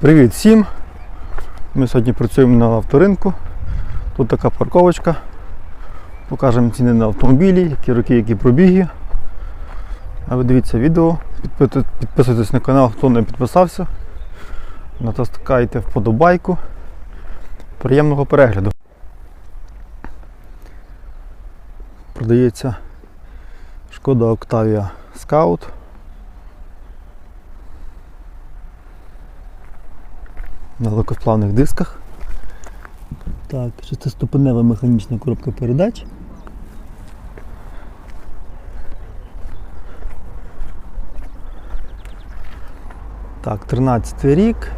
Привіт всім! Ми сьогодні працюємо на авторинку. Тут така парковочка. Покажемо ціни на автомобілі, які роки, які пробіги. А ви дивіться відео, підписуйтесь- на канал, хто не підписався. Натискайте вподобайку. Приємного перегляду. Продається шкода Octavia Scout. На легкосплавних дисках. Так, шестиступенева механічна коробка передач. Так, 13 рік.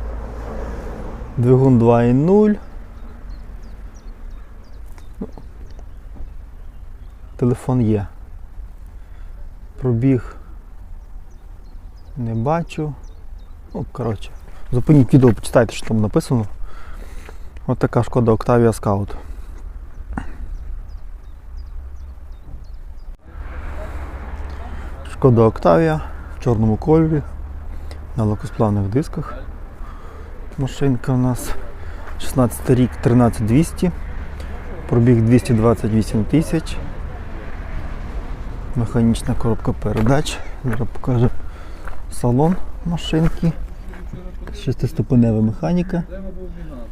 Двигун 2.0. Ну, Телефон є. Пробіг не бачу. Ну, коротше. Зупиніть відео, почитайте, що там написано. Ось така шкода Octavia Scout. Шкода Octavia в чорному кольорі на легкосплавних дисках. Машинка у нас 16 рік 13200, пробіг 228 тисяч. Механічна коробка передач. Зараз покажу салон машинки. Шестиступенева механіка,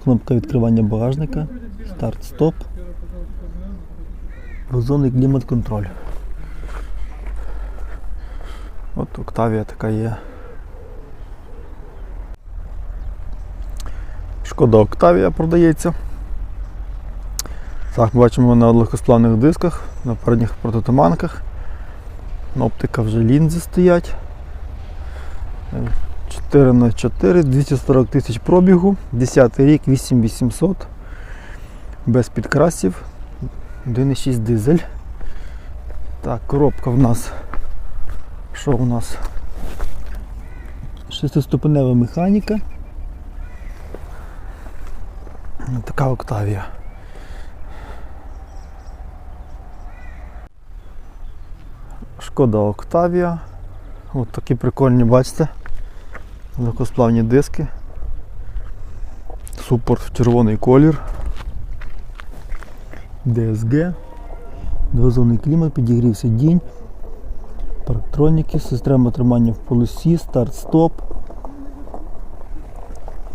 кнопка відкривання багажника, старт-стоп, двозонний клімат-контроль. От Октавія така є. Шкода Октавія продається. Так, бачимо на легкосплавних дисках, на передніх протитуманках. Оптика вже лінзи стоять. 4 на 4 240 тисяч пробігу, 10 рік, 8800, без підкрасів, 1,6 дизель. Так, коробка в нас. Що у нас? Шестиступенева механіка. Така Октавія. Шкода Октавія. Ось такі прикольні, бачите? Легкосплавні диски. Супорт в червоний колір. DSG. Двозонний клімат, підігрів сидінь. Парктроніки, система тримання в полосі, старт-стоп.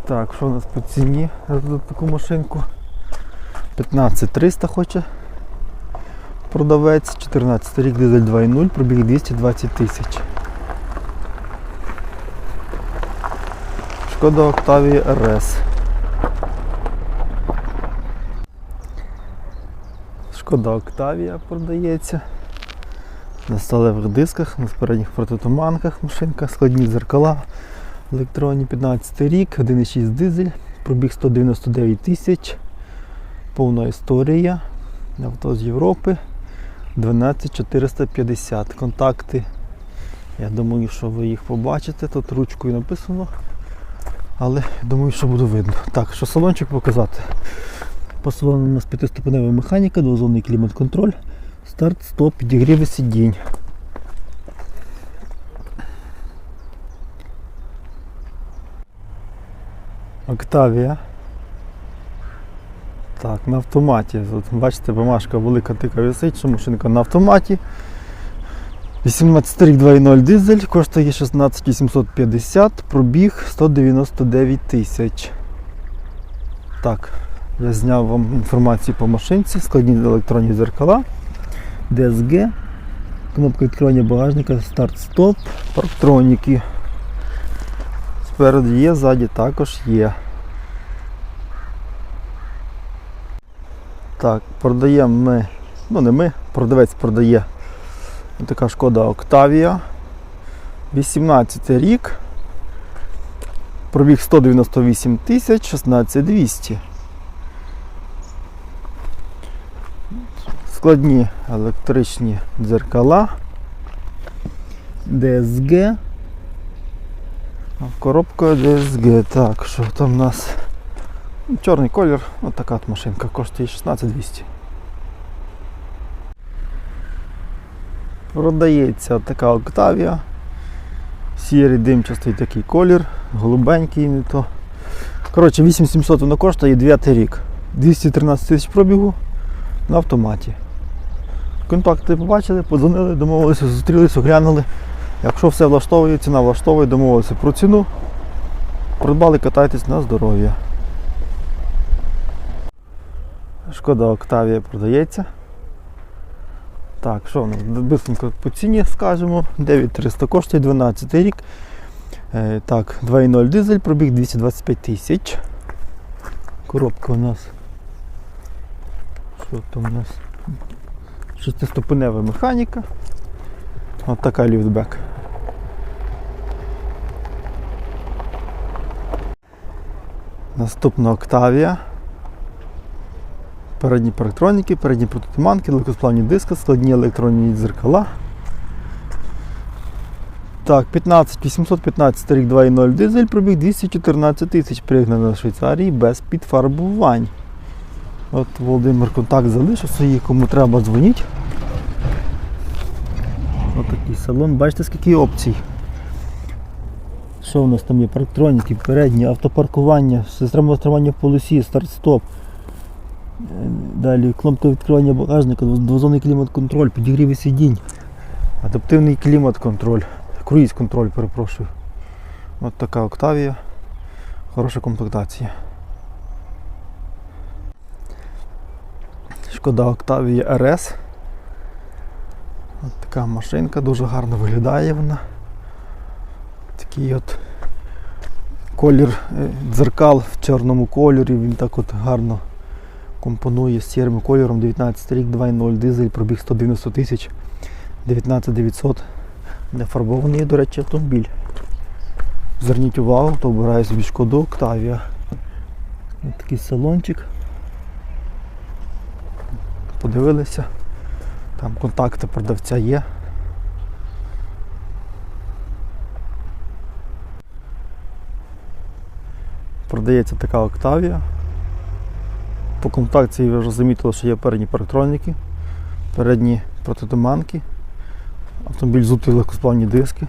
Так, що у нас по ціні за таку машинку? 15300 хоче продавець, 14 рік дизель 2.0, пробіг 220 тисяч. Шкода Octavia RS. Шкода Octavia продається. На сталевих дисках, на передніх протитуманках машинка, складні дзеркала, електронні 15 рік, 1,6 дизель, пробіг 199 тисяч, повна історія, авто з Європи, 12450. Контакти. Я думаю, що ви їх побачите. Тут ручкою написано. Але думаю, що буде видно. Так, що салончик показати. По у нас п'ятиступенева механіка, двозонний клімат-контроль, старт, стоп, підігріви сидінь. Октавія. Так, на автоматі. От, бачите, бумажка велика тика висить, що машинка на автоматі. 18 рік 2.0 дизель, коштує 16 850, пробіг 199 тисяч. Так, я зняв вам інформацію по машинці, складні електронні дзеркала, DSG, кнопка відкривання багажника, старт-стоп, парктроніки. Спереду є, ззаді також є. Так, продаємо ми, ну не ми, продавець продає така шкода Octavia. 18 рік. Пробіг 198 тисяч, 16200. Складні електричні дзеркала. А Коробка DSG. Так, що там у нас? Чорний колір, ось така от машинка, коштує 16200. Продається така Октавія. Сірий димчастий такий колір, голубенький не то. Коротше, 8700 воно коштує 9 рік. 213 тисяч пробігу на автоматі. Контакти побачили, подзвонили, домовилися, зустрілися, оглянули. Якщо все влаштовує, ціна влаштовує, домовилися про ціну. Придбали, катайтесь на здоров'я. Шкода Октавія продається. Так, що в нас? Бистренько по ціні скажемо. 9300 коштує 12 рік. Е, так, 2.0 дизель, пробіг 225 тисяч. Коробка у нас. Що там у нас? Шестиступенева механіка. От така ліфтбек. Наступна Октавія. Передні парктроніки, передні протитуманки, легкосплавні диски, складні електронні дзеркала. Так, 15 815 рік 2.0 дизель, пробіг 214 тисяч пригнано в Швейцарії без підфарбувань. От Володимир контакт залишився, її кому треба дзвоніть. Ось такий салон, бачите скільки опцій. Що у нас там є? Парктроніки, передні, автопаркування, система тримання в полосі, старт-стоп. Далі кнопка відкривання багажника, двозонний клімат-контроль, підігріви сидінь, адаптивний клімат-контроль, круїз-контроль, перепрошую. От така Октавія. Хороша комплектація. Шкода Октавія RS. От така машинка, дуже гарно виглядає вона. Такий от колір е, дзеркал в чорному кольорі, він так от гарно компонує з сірим кольором 19 рік, 2.0 дизель, пробіг 190 тисяч, 19900. Не фарбований, до речі, автомобіль. Зверніть увагу, хто обирає собі шкоду Октавія. Такий салончик. Подивилися. Там контакти продавця є. Продається така Октавія. По комплектації ви вже замітили, що є передні парктроніки, передні протитуманки, автомобіль зубті легкосплавні диски.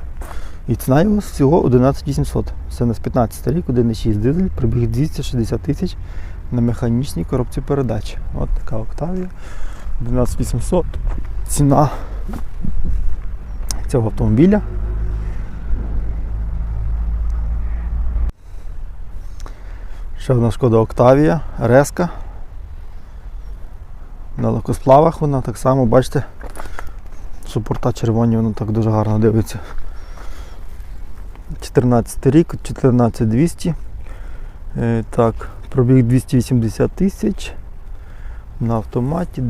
І ціна його всього 11800. Це нас 15 рік, 1,6 дизель, пробіг 260 тисяч на механічній коробці передач. От така Октавія. 11800. Ціна цього автомобіля. Ще одна шкода Октавія, Реска. На легкосплавах вона так само, бачите, супорта червоні, воно так дуже гарно дивиться. 14 рік, 14200. Е, так, пробіг 280 тисяч. На автоматі.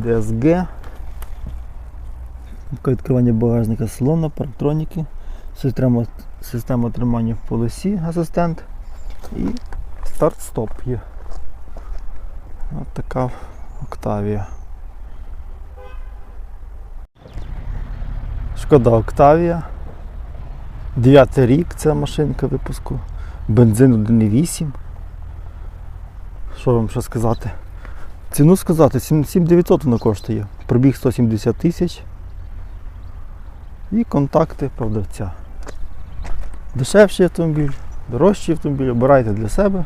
Кнопка Відкривання багажника салону, парктроніки, система, система тримання в полосі, асистент і старт-стоп є. Ось така Октавія. Шкода Октавія. 9 рік ця машинка випуску. Бензин 1,8. Що вам ще сказати? Ціну сказати, 7900 воно коштує. Пробіг 170 тисяч. І контакти продавця. Дешевший автомобіль, дорожчий автомобіль, обирайте для себе.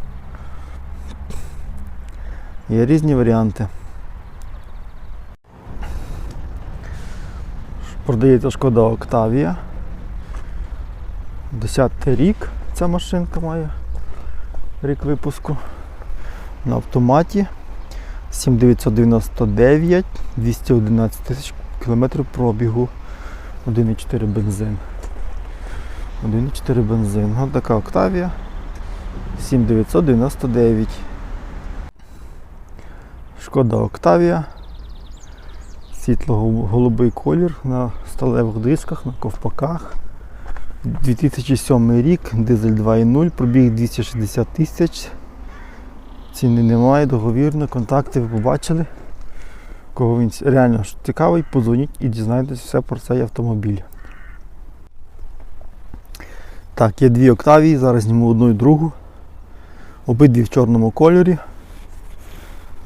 Є різні варіанти. Продається шкода Октавія. 10 рік ця машинка має рік випуску. На автоматі 7999, 211 тисяч кілометрів пробігу. 1,4 бензин. 1,4 бензин. Ось така Октавія. 7999. Шкода Октавія. Світло-голубий колір на сталевих дисках, на ковпаках. 2007 рік, дизель 2.0, пробіг 260 тисяч. Ціни немає, договірно, контакти ви побачили. Кого він реально цікавий, подзвоніть і дізнайтесь все про цей автомобіль. Так, є дві Октавії, зараз зніму одну і другу. Обидві в чорному кольорі.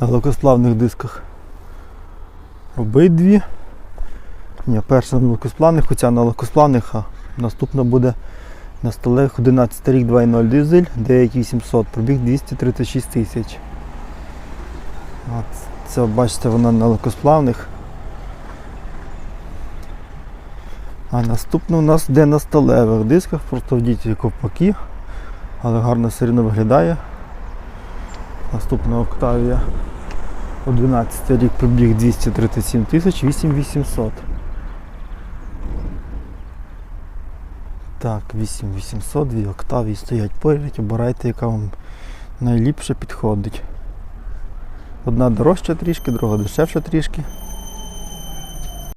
На легкосплавних дисках. Обидві. Ні, перша на легкосплавних, хоча на легкосплавних, а наступна буде На столах 11 рік 2.0 дизель, 9800, пробіг 236 тисяч. Це бачите, вона на легкосплавних. А наступне у нас йде на сталевих дисках, просто в діті ковпаки, але гарно все рівно виглядає. Наступна Октавія 11 рік пробіг 237 тисяч 8800. Так, 8800, дві Октавії стоять поряд, обирайте, яка вам найліпше підходить. Одна дорожча трішки, друга дешевша трішки.